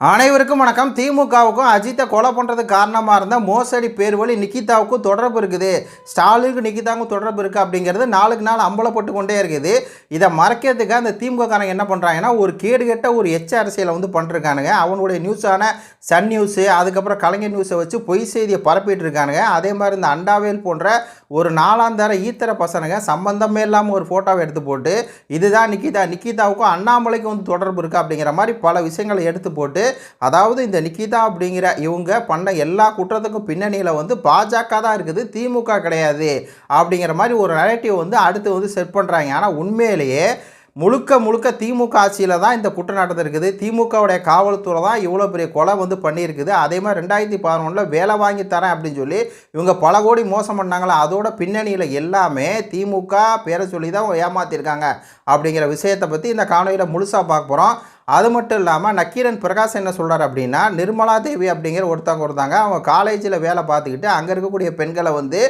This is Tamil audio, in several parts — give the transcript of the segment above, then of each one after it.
அனைவருக்கும் வணக்கம். திமுகவுக்கும் அஜித்தை கொலை பண்ணுறதுக்கு காரணமாக இருந்தால் மோசடி பேர் வழி நிக்கிதாவுக்கும் தொடர்பு இருக்குது. ஸ்டாலினுக்கு நிக்கிதாவுக்கும் தொடர்பு இருக்குது அப்படிங்கிறது நாளுக்கு நாள் அம்பலப்பட்டு கொண்டே இருக்குது. இதை மறைக்கிறதுக்கு அந்த திமுகக்காரங்க என்ன பண்ணுறாங்கன்னா ஒரு கேடுகெட்ட ஒரு எச்ச அரசியலை வந்து பண்ணிருக்கானுங்க அவனுடைய நியூஸான சன் நியூஸு அதுக்கப்புறம் கலைஞர் நியூஸை வச்சு பொய் செய்தியை பரப்பிட்டு இருக்கானுங்க அதே மாதிரி இந்த அண்டாவேல் போன்ற ஒரு நாலாந்தர ஈத்தர பசனுங்க சம்பந்தமே இல்லாமல் ஒரு ஃபோட்டோவை எடுத்து போட்டு இதுதான் நிக்கிதா நிக்கிதாவுக்கும் அண்ணாமலைக்கும் வந்து தொடர்பு இருக்குது அப்படிங்கிற மாதிரி பல விஷயங்களை எடுத்து போட்டு அதாவது இந்த நிக்கிதா அப்படிங்கிற இவங்க பண்ண எல்லா குற்றத்துக்கும் பின்னணியில் வந்து பாஜக தான் இருக்குது திமுக கிடையாது அப்படிங்கிற மாதிரி ஒரு நரேட்டிவ் வந்து அடுத்து வந்து செட் பண்ணுறாங்க ஆனால் உண்மையிலேயே முழுக்க முழுக்க திமுக ஆட்சியில் தான் இந்த குற்றம் நடந்திருக்குது. திமுகவுடைய காவல்துறை தான் இவ்வளோ பெரிய கொலை வந்து பண்ணியிருக்குது. அதே மாதிரி ரெண்டாயிரத்தி பதினொன்றில் வேலை வாங்கி தரேன் அப்படின்னு சொல்லி இவங்க பல கோடி மோசம் பண்ணாங்களா அதோட பின்னணியில் எல்லாமே திமுக பேரை சொல்லி தான் ஏமாற்றிருக்காங்க அப்படிங்கிற விஷயத்தை பற்றி இந்த காணொலியில் முழுசாக பார்க்க போகிறோம் அது மட்டும் இல்லாமல் நக்கீரன் பிரகாஷ் என்ன சொல்கிறார் அப்படின்னா நிர்மலா தேவி அப்படிங்கிற ஒருத்தவங்க ஒருத்தாங்க அவங்க காலேஜில் வேலை பார்த்துக்கிட்டு அங்கே இருக்கக்கூடிய பெண்களை வந்து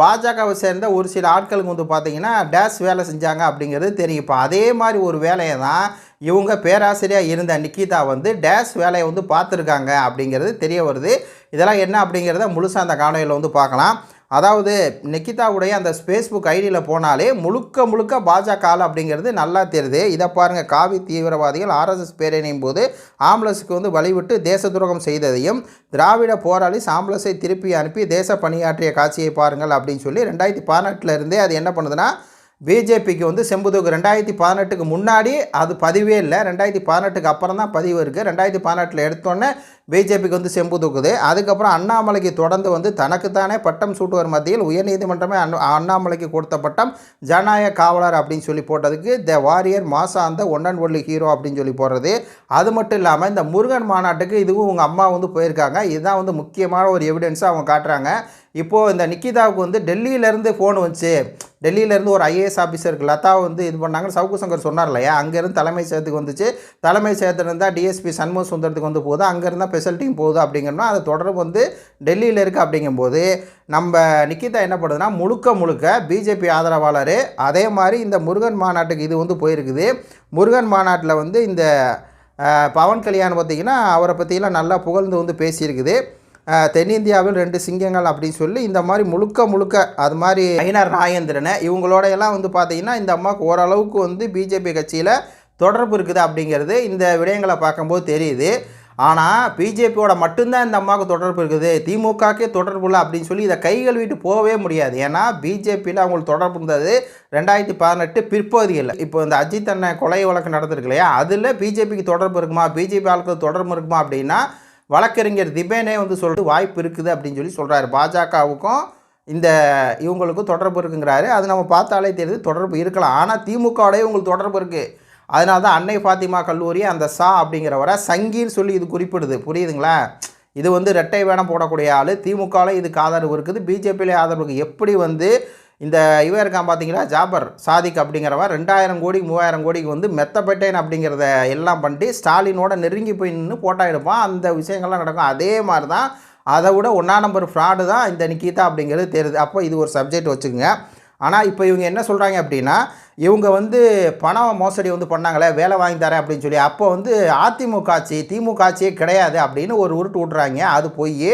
பாஜகவை சேர்ந்த ஒரு சில ஆட்களுக்கு வந்து பார்த்திங்கன்னா டேஸ் வேலை செஞ்சாங்க அப்படிங்கிறது தெரியும். இப்போ அதே மாதிரி ஒரு வேலையை தான் இவங்க பேராசிரியாக இருந்த நிக்கிதா வந்து டேஸ் வேலையை வந்து பார்த்துருக்காங்க அப்படிங்கிறது தெரிய வருது. இதெல்லாம் என்ன அப்படிங்கிறத முழுசாக அந்த காணொலியில் வந்து பார்க்கலாம். அதாவது நிக்கிதாவுடைய அந்த ஃபேஸ்புக் ஐடியில் போனாலே முழுக்க முழுக்க பாஜக ஆள் அப்படிங்கிறது நல்லா தெரியுது. இதை பாருங்கள் காவி தீவிரவாதிகள் ஆர்எஸ்எஸ் பேரணியும் போது ஆம்புலன்ஸுக்கு வந்து வழிவிட்டு தேச துரோகம் செய்ததையும் திராவிட போராளி ஆம்புலன்ஸை திருப்பி அனுப்பி தேச பணியாற்றிய காட்சியை பாருங்கள் அப்படின்னு சொல்லி ரெண்டாயிரத்தி பதினெட்டில் இருந்தே அது என்ன பண்ணுதுன்னா பிஜேபிக்கு வந்து செம்புதூக்கு ரெண்டாயிரத்தி பதினெட்டுக்கு முன்னாடி அது பதிவே இல்லை. ரெண்டாயிரத்தி பதினெட்டுக்கு அப்புறம் தான் பதிவு இருக்குது ரெண்டாயிரத்தி பதினெட்டில் எடுத்தோன்னே பிஜேபிக்கு வந்து செம்பு தூக்குது அதுக்கப்புறம் அண்ணாமலைக்கு தொடர்ந்து வந்து தனக்குத்தானே பட்டம் சூட்டுவர் மத்தியில் உயர்நீதிமன்றமே அண்ணா அண்ணாமலைக்கு கொடுத்த பட்டம் ஜனநாயக காவலர் அப்படின்னு சொல்லி போட்டதுக்கு த வாரியர் மாசாந்த ஒன் அண்ட் ஒன்லி ஹீரோ அப்படின்னு சொல்லி போடுறது. அது மட்டும் இல்லாமல் இந்த முருகன் மாநாட்டுக்கு இதுவும் உங்கள் அம்மா வந்து போயிருக்காங்க. இதுதான் வந்து முக்கியமான ஒரு எவிடென்ஸாக அவங்க காட்டுறாங்க. இப்போது இந்த நிக்கிதாவுக்கு வந்து டெல்லியிலேருந்து ஃபோன் வந்துச்சு. டெல்லியிலேருந்து ஒரு ஐஏஎஸ் ஆஃபீஸருக்கு லதா வந்து இது பண்ணாங்கன்னு சவுக்கு சங்கர் சொன்னார் இல்லையா அங்கேருந்து தலைமை செயலத்துக்கு வந்துச்சு. தலைமை செயலத்தில் டிஎஸ்பி சண்முக சுந்தரத்துக்கு வந்து போகுது. அங்கே இருந்தால் ஸ்பெஷல் டீம் போகுது அப்படிங்கன்னா அது தொடர்பு வந்து டெல்லியில் இருக்குது அப்படிங்கும்போது நம்ம நிக்கிதா என்ன பண்ணுதுன்னா முழுக்க முழுக்க பிஜேபி ஆதரவாளர் அதே மாதிரி இந்த முருகன் மாநாட்டுக்கு இது வந்து போயிருக்குது. முருகன் மாநாட்டில் வந்து இந்த பவன் கல்யாண் பார்த்திங்கன்னா அவரை பற்றிலாம் நல்லா புகழ்ந்து வந்து பேசியிருக்குது. தென்னிந்தியாவில் ரெண்டு சிங்கங்கள் அப்படின்னு சொல்லி இந்த மாதிரி முழுக்க முழுக்க அது மாதிரி ஐநார் நாகேந்திரனை இவங்களோட எல்லாம் வந்து பார்த்தீங்கன்னா இந்த அம்மாவுக்கு ஓரளவுக்கு வந்து பிஜேபி கட்சியில் தொடர்பு இருக்குது அப்படிங்கிறது இந்த விடயங்களை பார்க்கும்போது தெரியுது. ஆனால் பிஜேபியோட மட்டும்தான் இந்த அம்மாவுக்கு தொடர்பு இருக்குது. திமுகக்கே தொடர்பு இல்லை அப்படின்னு சொல்லி இதை கைகள் விட்டு போகவே முடியாது. ஏன்னா பிஜேபியில் அவங்களுக்கு தொடர்பு இருந்தது ரெண்டாயிரத்தி பதினெட்டு பிற்பகுதியில் இப்போ இந்த அஜித் அண்ணன் கொலை வழக்கு நடந்திருக்கு இல்லையா? அதில் பிஜேபிக்கு தொடர்பு இருக்குமா? பிஜேபி ஆளுக்கு தொடர்பு இருக்குமா அப்படின்னா வழக்கறிஞர் திபேனே வந்து சொல்லிட்டு வாய்ப்பு இருக்குது அப்படின்னு சொல்லி சொல்கிறாரு பாஜகவுக்கும் இந்த இவங்களுக்கும் தொடர்பு இருக்குங்கிறாரு. அது நம்ம பார்த்தாலே தெரியுது தொடர்பு இருக்கலாம். ஆனால் திமுகவோடய இவங்களுக்கு தொடர்பு இருக்குது அதனால தான் அன்னை ஃபாத்திமா கல்லூரி அந்த சா அப்படிங்கிறவரை சங்கின்னு சொல்லி இது குறிப்பிடுது. புரியுதுங்களா? இது வந்து ரெட்டை வேணம் போடக்கூடிய ஆள். திமுகவில் இதுக்கு ஆதரவு இருக்குது. பிஜேபியிலே ஆதரவு இருக்குது எப்படி வந்து இந்த இவன் இருக்கான் பார்த்தீங்களா ஜாபர் சாதிக் அப்படிங்கிறவன். ரெண்டாயிரம் கோடி மூவாயிரம் கோடிக்கு வந்து மெத்தப்பட்டேன் அப்படிங்கிறத எல்லாம் பண்ணிட்டு ஸ்டாலினோட நெருங்கி போய் நின்று போட்டோ எடுப்பான். அந்த விஷயங்கள்லாம் நடக்கும். அதே மாதிரி தான் அதை விட ஒன்றா நம்பர் ஃப்ராடு தான் இந்த நிக்கிதா அப்படிங்கிறது தெரியுது. அப்போ இது ஒரு சப்ஜெக்ட் வச்சுக்கோங்க. ஆனால் இப்போ இவங்க என்ன சொல்கிறாங்க அப்படின்னா இவங்க வந்து பணம் மோசடி வந்து பண்ணாங்களே வேலை வாங்கி தரேன் அப்படின்னு சொல்லி அப்போ வந்து அதிமுக ஆட்சி திமுக ஆட்சியே கிடையாது அப்படின்னு ஒரு உருட்டு விட்றாங்க அது போய்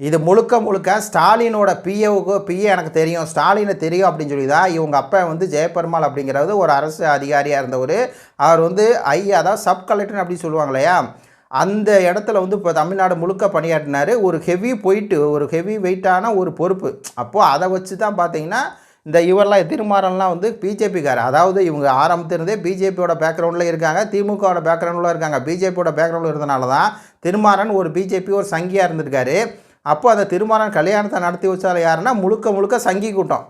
இது முழுக்க முழுக்க ஸ்டாலினோட பிஏவுக்கு பிஏ எனக்கு தெரியும் ஸ்டாலினை தெரியும் அப்படின்னு சொல்லி தான் இவங்க அப்பா வந்து ஜெயபெருமாள் அப்படிங்கிறது ஒரு அரசு அதிகாரியாக இருந்தவர். அவர் வந்து ஐ அதாவது சப் கலெக்டர் அப்படின்னு சொல்லுவாங்க இல்லையா? அந்த இடத்துல வந்து இப்போ தமிழ்நாடு முழுக்க பணியாற்றினார். ஒரு ஹெவி போயிட்டு ஒரு ஹெவி வெயிட்டான ஒரு பொறுப்பு. அப்போது அதை வச்சு தான் பார்த்தீங்கன்னா இந்த இவரெல்லாம் திருமாறன்லாம் வந்து பிஜேபிக்கார் அதாவது இவங்க ஆரம்பத்திலிருந்தே பிஜேபியோட பேக்ரவுண்டில் இருக்காங்க திமுகவோட பேக்ரவுண்டில் இருக்காங்க. பிஜேபியோட பேக்ரவுண்டில் இருந்தனால தான் திருமாறன் ஒரு பிஜேபி ஒரு சங்கியாக இருந்திருக்காரு. அப்போ அந்த திருமணம் கல்யாணத்தை நடத்தி வச்சால யாருன்னா முழுக்க முழுக்க சங்கி கூட்டம்.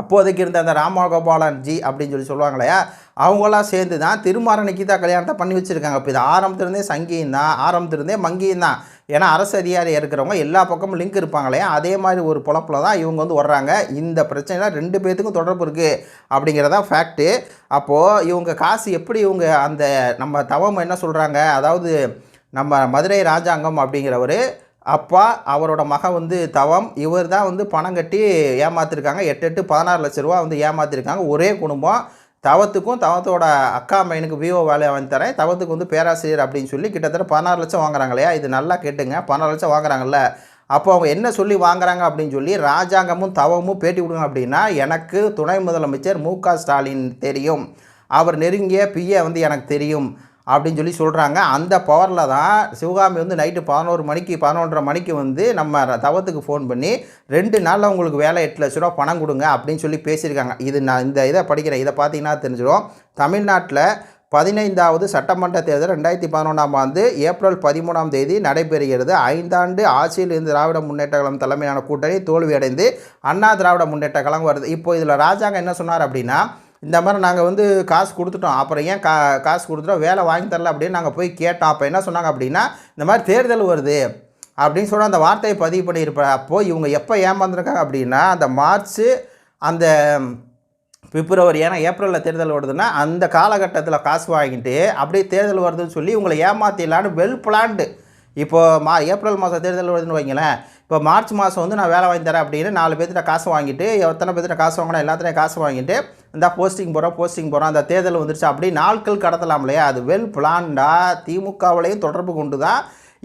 அப்போதைக்கு இருந்த அந்த ராமகோபாலன் ஜி அப்படின்னு சொல்லி சொல்லுவாங்க இல்லையா? அவங்களாம் சேர்ந்து தான் திருமாரணிக்கு தான் கல்யாணத்தை பண்ணி வச்சுருக்காங்க. இப்போ இது ஆரம்பத்திலிருந்தே சங்கியும் தான் ஆரம்பத்திலிருந்தே மங்கியும் தான். ஏன்னா அரசு அதிகாரி இருக்கிறவங்க எல்லா பக்கமும் லிங்க் இருப்பாங்க இல்லையா? அதே மாதிரி ஒரு பொழப்பில் தான் இவங்க வந்து வர்றாங்க. இந்த பிரச்சனையில் ரெண்டு பேர்த்துக்கும் தொடர்பு இருக்குது அப்படிங்கிறதா ஃபேக்ட்டு அப்போது இவங்க காசு எப்படி இவங்க அந்த நம்ம தவம் என்ன சொல்கிறாங்க அதாவது நம்ம மதுரை ராஜாங்கம் அப்படிங்கிறவர் அப்பா அவரோட மகன் வந்து தவம். இவர் தான் வந்து பணம் கட்டி ஏமாத்திருக்காங்க. எட்டு எட்டு பதினாறு லட்ச ரூபா வந்து ஏமாத்திருக்காங்க. ஒரே குடும்பம். தவத்துக்கும் தவத்தோட அக்கா பையனுக்கு விவோ வேலையை வாங்கி தரேன். தவத்துக்கு வந்து பேராசிரியர் அப்படின்னு சொல்லி கிட்டத்தட்ட பதினாறு லட்சம் வாங்குறாங்க இல்லையா? இது நல்லா கேட்டுங்க. பதினாறு லட்சம் வாங்குறாங்கல்ல. அப்போ அவங்க என்ன சொல்லி வாங்குறாங்க அப்படின்னு சொல்லி ராஜாங்கமும் தவமும் பேட்டி கொடுங்க அப்படின்னா எனக்கு துணை முதலமைச்சர் மு க ஸ்டாலின் தெரியும். அவர் நெருங்கிய பிஏ வந்து எனக்கு தெரியும். அப்படின்னு சொல்லி சொல்கிறாங்க அந்த பவரில் தான் சிவகாமி வந்து நைட்டு பதினோரு மணிக்கு பதினொன்றரை மணிக்கு வந்து நம்ம தவத்துக்கு ஃபோன் பண்ணி ரெண்டு நாளில் உங்களுக்கு வேலை எட்டு லட்ச ரூபா பணம் கொடுங்க அப்படின்னு சொல்லி பேசியிருக்காங்க. இது நான் இந்த இதை படிக்கிறேன் இதை பார்த்தீங்கன்னா தெரிஞ்சிடும். தமிழ்நாட்டில் பதினைந்தாவது சட்டமன்ற தேர்தல் ரெண்டாயிரத்தி பதினொன்றாம் ஆண்டு ஏப்ரல் பதிமூணாம் தேதி நடைபெறுகிறது. ஐந்தாண்டு ஆட்சியில் இருந்து திராவிட முன்னேற்ற கழகம் தலைமையான கூட்டணி தோல்வியடைந்து அண்ணா திராவிட முன்னேற்ற கழகம் வருது. இப்போ இதில் ராஜாங்க என்ன சொன்னார் அப்படின்னா இந்த மாதிரி நாங்கள் வந்து காசு கொடுத்துட்டோம். அப்புறம் ஏன் கா காசு கொடுத்துட்டோம்? வேலை வாங்கி தரல அப்படின்னு நாங்கள் போய் கேட்டோம். அப்போ என்ன சொன்னாங்க அப்படின்னா இந்த மாதிரி தேர்தல் வருது அப்படின்னு சொல்லி அந்த வார்த்தையை பதிவு பண்ணியிருப்ப அப்போது இவங்க எப்போ ஏமாந்துருக்காங்க அப்படின்னா அந்த மார்ச் அந்த பிப்ரவரி ஏன்னா ஏப்ரலில் தேர்தல் வருதுன்னா அந்த காலகட்டத்தில் காசு வாங்கிட்டு அப்படியே தேர்தல் வருதுன்னு சொல்லி உங்களை ஏமாத்திடலான்னு வெல் பிளான்டு. இப்போ மா ஏப்ரல் மாதம் தேர்தல் வருதுன்னு வைங்களேன். இப்போ மார்ச் மாதம் வந்து நான் வேலை வாங்கி தரேன் அப்படின்னு நாலு பேர்த்திட்ட காசு வாங்கிட்டு எத்தனை பேர்த்திட்ட காசு வாங்கினா எல்லாத்துலேயும் காசு வாங்கிட்டு இந்த போஸ்டிங் போகிறோம் போஸ்டிங் போகிறோம் அந்த தேர்தல் வந்துருச்சு அப்படி நாட்கள் கடத்தலாம் இல்லையா? அது வெல் பிளான்டாக திமுகவிலையும் தொடர்பு கொண்டு தான்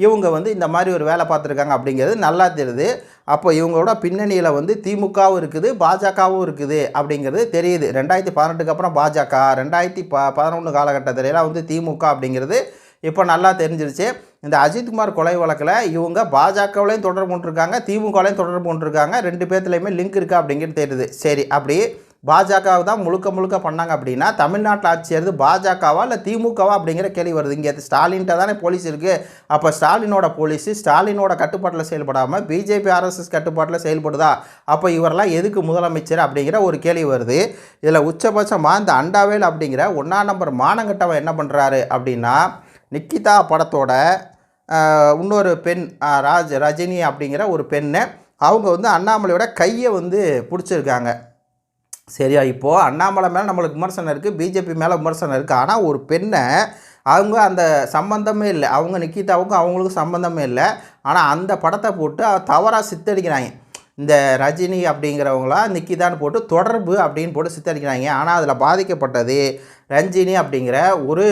இவங்க வந்து இந்த மாதிரி ஒரு வேலை பார்த்துருக்காங்க அப்படிங்கிறது நல்லா தெரியுது. அப்போ இவங்களோட பின்னணியில் வந்து திமுகவும் இருக்குது பாஜகவும் இருக்குது அப்படிங்கிறது தெரியுது. ரெண்டாயிரத்தி பதினெட்டுக்கு அப்புறம் பாஜக ரெண்டாயிரத்தி ப பதினொன்று காலகட்டத்திலலாம் வந்து திமுக அப்படிங்கிறது இப்போ நல்லா தெரிஞ்சிருச்சு. இந்த அஜித்குமார் கொலை வழக்கில் இவங்க பாஜகவிலையும் தொடர்பு கொண்டிருக்காங்க திமுகலையும் தொடர்பு கொண்டிருக்காங்க ரெண்டு பேர்த்துலையுமே லிங்க் இருக்கா அப்படிங்கிறது தெரியுது. சரி அப்படி பாஜக தான் முழுக்க முழுக்க பண்ணாங்க அப்படின்னா தமிழ்நாட்டில் ஆட்சி சேர்ந்து பாஜகவா இல்லை திமுகவா அப்படிங்கிற கேள்வி வருது. இங்கே ஸ்டாலின்ட்ட தானே போலீஸ் இருக்குது அப்போ ஸ்டாலினோட போலீஸ் ஸ்டாலினோட கட்டுப்பாட்டில் செயல்படாமல் பிஜேபி ஆர்எஸ்எஸ் கட்டுப்பாட்டில் செயல்படுதா? அப்போ இவரெல்லாம் எதுக்கு முதலமைச்சர் அப்படிங்கிற ஒரு கேள்வி வருது. இதில் உச்சபட்சமாக இந்த அண்டாவேல் அப்படிங்கிற ஒன்றாம் நம்பர் மானங்கட்டவன் என்ன பண்ணுறாரு அப்படின்னா நிக்கிதா படத்தோட இன்னொரு பெண் ராஜ் ரஜினி அப்படிங்கிற ஒரு பெண்ணை அவங்க வந்து அண்ணாமலையோட கையை வந்து பிடிச்சிருக்காங்க. சரியா? இப்போது அண்ணாமலை மேலே நம்மளுக்கு விமர்சனம் இருக்குது பிஜேபி மேலே விமர்சனம் இருக்குது ஆனால் ஒரு பெண்ணை அவங்க அந்த சம்பந்தமே இல்லை. அவங்க நிக்கிதாவுக்கும் அவங்களுக்கும் சம்பந்தமே இல்லை. ஆனால் அந்த படத்தை போட்டு தவறாக சித்தரிக்கிறாங்க. இந்த ரஜினி அப்படிங்கிறவங்களாம் நிக்கிதான்னு போட்டு தொடர்பு அப்படின்னு போட்டு சித்தரிக்கிறாங்க. ஆனால் அதில் பாதிக்கப்பட்டது ரஞ்சினி அப்படிங்கிற ஒரு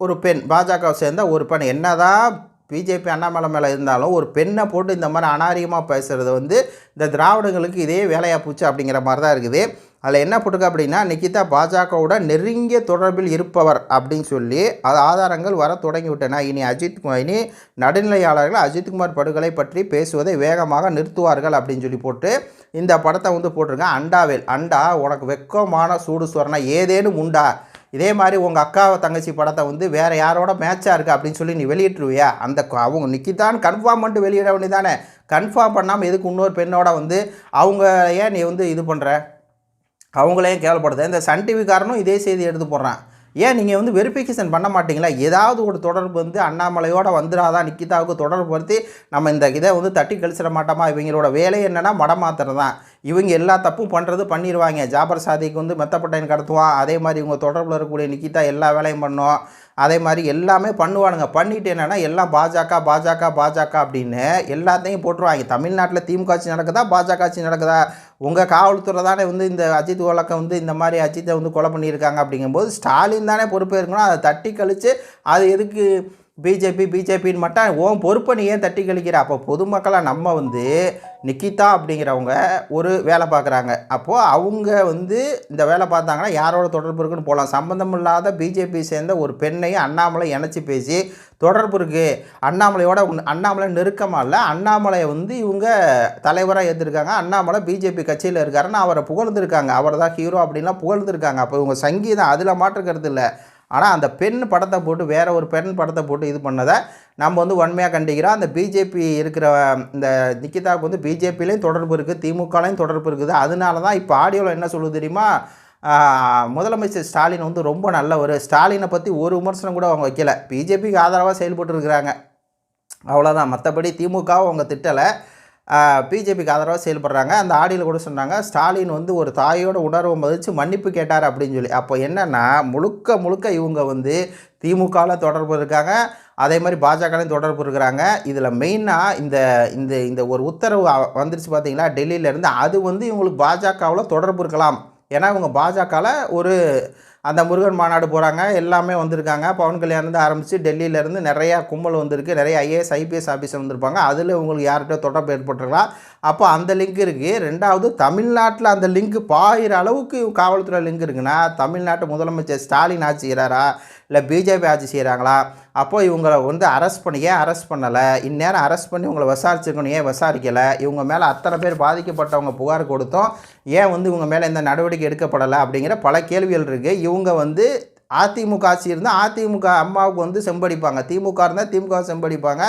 ஒரு பெண். பாஜகவை சேர்ந்த ஒரு பெண். என்னதான் பிஜேபி அண்ணாமலை மேலே இருந்தாலும் ஒரு பெண்ணை போட்டு இந்த மாதிரி அனாரியமாக பேசுகிறது வந்து இந்த திராவிடங்களுக்கு இதே வேலையாக போச்சு அப்படிங்கிற மாதிரி தான் இருக்குது. அதில் என்ன போட்டிருக்கு அப்படின்னா நிக்கிதா பாஜகவோட நெருங்கிய தொடர்பில் இருப்பவர் அப்படின்னு சொல்லி அது ஆதாரங்கள் வர தொடங்கிவிட்டன. இனி அஜித் இனி நடுநிலையாளர்கள் அஜித்குமார் படுகொலை பற்றி பேசுவதை வேகமாக நிறுத்துவார்கள் அப்படின்னு சொல்லி போட்டு இந்த படத்தை வந்து போட்டிருக்கேன் அண்டாவேல் அண்டா உனக்கு வெக்கமான சூடு சொரணை ஏதேனும் உண்டா? இதே மாதிரி உங்கள் அக்காவை தங்கச்சி படத்தை வந்து வேறு யாரோட மேட்சாக இருக்குது அப்படின்னு சொல்லி நீ வெளியிட்டுருவியா? அந்த அவங்க நிக்கிதான் கன்ஃபார்ம் பண்ணிட்டு வெளியிட வேண்டியதானே கன்ஃபார்ம் பண்ணாமல் எதுக்கு இன்னொரு பெண்ணோட வந்து அவங்க ஏன் நீ வந்து இது பண்ணுற அவங்களையும் கேவலப்படுது இந்த சன் டிவிக்காரனும் இதே செய்தி எடுத்து போடுறான். ஏன் நீங்கள் வந்து வெரிஃபிகேஷன் பண்ண மாட்டீங்களா? ஏதாவது ஒரு தொடர்பு வந்து அண்ணாமலையோட வந்துடாதான் நிக்கிதாவுக்கு தொடர்புபடுத்தி நம்ம இந்த இதை வந்து தட்டி கழிச்சிட மாட்டோமா? இவங்களோட வேலை என்னென்னா மடம் தான் இவங்க எல்லா தப்பும் பண்ணுறது பண்ணிடுவாங்க. ஜாபர் சாதிக்கு வந்து மெத்தப்பட்டையன் கடத்துவான். அதே மாதிரி இவங்க தொடர்பில் இருக்கக்கூடிய நிக்கிதா எல்லா வேலையும் பண்ணோம் அதே மாதிரி எல்லாமே பண்ணுவானுங்க. பண்ணிட்டு என்னென்னா எல்லாம் பாஜக பாஜக பாஜக அப்படின்னு எல்லாத்தையும் போட்டுருவாங்க. தமிழ்நாட்டில் திமுக ஆட்சி நடக்குதா? பாஜக ஆட்சி நடக்குதா? உங்கள் காவல்துறை தானே வந்து இந்த அஜித் வழக்கை வந்து இந்த மாதிரி அஜித்தை வந்து கொலை பண்ணியிருக்காங்க அப்படிங்கும்போது ஸ்டாலின் தானே பொறுப்பு இருக்கணும் அதை தட்டி கழித்து அது எதுக்கு பிஜேபி பிஜேபின்னு மட்டும் ஓன் பொறுப்பை நீ ஏன் தட்டி கழிக்கிற? அப்போ பொதுமக்களாக நம்ம வந்து நிக்கிதா அப்படிங்கிறவங்க ஒரு வேலை பார்க்குறாங்க. அப்போது அவங்க வந்து இந்த வேலை பார்த்தாங்கன்னா யாரோட தொடர்பு இருக்குன்னு போகலாம் சம்மந்தம் இல்லாத பிஜேபி சேர்ந்த ஒரு பெண்ணையும் அண்ணாமலை இணைச்சி பேசி தொடர்பு இருக்குது அண்ணாமலையோட அண்ணாமலை நெருக்கமாக இல்லை. அண்ணாமலையை வந்து இவங்க தலைவராக ஏற்றிருக்காங்க அண்ணாமலை பிஜேபி கட்சியில் இருக்காருன்னு அவரை புகழ்ந்துருக்காங்க. அவர் தான் ஹீரோ அப்படின்லாம் புகழ்ந்துருக்காங்க. அப்போ இவங்க சங்கீதம் அதில் மாற்றுக்கிறது இல்லை. ஆனால் அந்த பெண் படத்தை போட்டு வேறு ஒரு பெண் படத்தை போட்டு இது பண்ணதை நம்ம வந்து வன்மையாக கண்டிக்கிறோம். அந்த பிஜேபி இருக்கிற இந்த நிக்கிதாவுக்கு வந்து பிஜேபிலையும் தொடர்பு இருக்குது திமுகலையும் தொடர்பு இருக்குது. அதனால தான் இப்போ ஆடியோவில் என்ன சொல்லுது தெரியுமா? முதலமைச்சர் ஸ்டாலின் வந்து ரொம்ப நல்லவர். ஸ்டாலினை பற்றி ஒரு விமர்சனம் கூட அவங்க வைக்கல. பிஜேபிக்கு ஆதரவாக செயல்பட்டுருக்கிறாங்க. அவ்வளோதான் மற்றபடி திமுகவும் அவங்க திட்டலை. பிஜேபிக்கு ஆதரவாக செயல்படுறாங்க. அந்த ஆடியில் கூட சொன்னாங்க ஸ்டாலின் வந்து ஒரு தாயோட உணர்வை மதித்து மன்னிப்பு கேட்டார் அப்படின்னு சொல்லி. அப்போ என்னென்னா முழுக்க முழுக்க இவங்க வந்து திமுகவில் தொடர்பு இருக்காங்க. அதே மாதிரி பாஜகலையும் தொடர்பு இருக்கிறாங்க. இதில் மெயினாக இந்த இந்த இந்த ஒரு உத்தரவு வந்துருச்சு பார்த்தீங்களா டெல்லியிலேருந்து அது வந்து இவங்களுக்கு பாஜகவில் தொடர்பு இருக்கலாம். ஏன்னா இவங்க பாஜகவில் ஒரு அந்த முருகன் மாநாடு போகிறாங்க எல்லாமே வந்திருக்காங்க. பவன் கல்யாணம் ஆரம்பித்து டெல்லியிலேருந்து நிறையா கும்பல் வந்திருக்கு. நிறைய ஐஏஎஸ் ஐபிஎஸ் ஆஃபீஸர் வந்திருப்பாங்க. அதில் உங்களுக்கு யார்கிட்ட தொடர்பு ஏற்பட்டிருக்கலாம். அப்போ அந்த லிங்க் இருக்குது ரெண்டாவது தமிழ்நாட்டில் அந்த லிங்க் பாயிற அளவுக்கு காவல்துறை லிங்க் இருக்குன்னா தமிழ்நாட்டு முதலமைச்சர் ஸ்டாலின் ஆட்சி செய்கிறாரா இல்லை பிஜேபி ஆட்சி செய்கிறாங்களா? அப்போ இவங்களை வந்து அரெஸ்ட் பண்ணி. ஏன் அரெஸ்ட் பண்ணலை? இந்நேரம் அரெஸ்ட் பண்ணி உங்களை விசாரிச்சிருக்கணும். ஏன் விசாரிக்கலை? இவங்க மேலே அத்தனை பேர் பாதிக்கப்பட்டவங்க புகார் கொடுத்தோம். ஏன் வந்து இவங்க மேலே எந்த நடவடிக்கை எடுக்கப்படலை அப்படிங்கிற பல கேள்விகள் இருக்குது இவங்க வந்து அதிமுக ஆட்சி இருந்தால் அதிமுக அம்மாவுக்கு வந்து செம்படிப்பாங்க. திமுக இருந்தால் திமுக செம்படிப்பாங்க.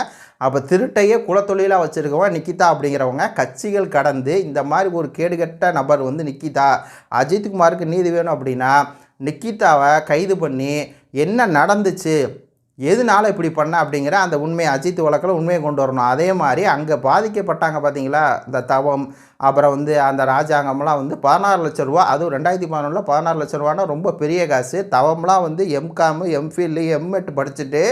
அப்போ திருட்டையே குலத்தொழிலாக வச்சுருக்கவன் நிக்கிதா அப்படிங்கிறவங்க கட்சிகள் கடந்து இந்த மாதிரி ஒரு கேடுகட்ட நபர் வந்து நிக்கிதா. அஜித்குமாருக்கு நீதி வேணும் அப்படின்னா நிக்கிதாவை கைது பண்ணி என்ன நடந்துச்சு? எதனால இப்படி பண்ண? அப்படிங்கிற அந்த உண்மையை அஜித் வழக்கில் உண்மையை கொண்டு வரணும். அதே மாதிரி அங்கே பாதிக்கப்பட்டாங்க பார்த்தீங்களா? இந்த தவம் அப்புறம் வந்து அந்த ராஜாங்கம்லாம் வந்து பதினாறு லட்ச ரூபா அதுவும் ரெண்டாயிரத்தி பதினொன்றில் பதினாறு லட்ச ரூபான்னா ரொம்ப பெரிய காசு. தவம்லாம் வந்து எம்காமு எம்ஃபில்லு எம்எட் படிச்சுட்டு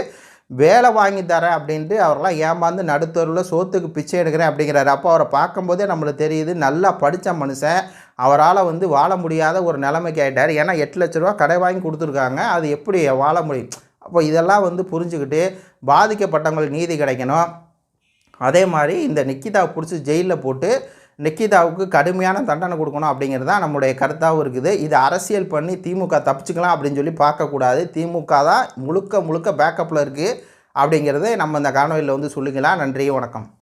வேலை வாங்கி தரேன் அப்படின்ட்டு அவரெல்லாம் ஏமாந்து நடுத்தருவில் சோத்துக்கு பிச்சை எடுக்கிறேன் அப்படிங்கிறாரு. அப்போ அவரை பார்க்கும்போதே நம்மளுக்கு தெரியுது நல்லா படித்த மனுஷன் அவரால் வந்து வாழ முடியாத ஒரு நிலைமைக்கு ஆகிட்டார் ஏன்னா எட்டு லட்ச ரூபா கடை வாங்கி கொடுத்துருக்காங்க. அது எப்படி வாழ முடியும்? அப்போ இதெல்லாம் வந்து புரிஞ்சுக்கிட்டு பாதிக்கப்பட்டவங்களுக்கு நீதி கிடைக்கணும். அதே மாதிரி இந்த நிக்கிதா பிடிச்சி ஜெயிலில் போட்டு நிக்கிதாவுக்கு கடுமையான தண்டனை கொடுக்கணும் அப்படிங்கிறது தான் நம்முடைய கருத்தாகவும் இருக்குது. இது அரசியல் பண்ணி திமுக தப்பிச்சுக்கலாம் அப்படின்னு சொல்லி பார்க்கக்கூடாது. திமுக தான் முழுக்க முழுக்க பேக்கப்பில் இருக்குது அப்படிங்கிறத நம்ம இந்த காணொலியில் வந்து சொல்லுங்களா நன்றி வணக்கம்.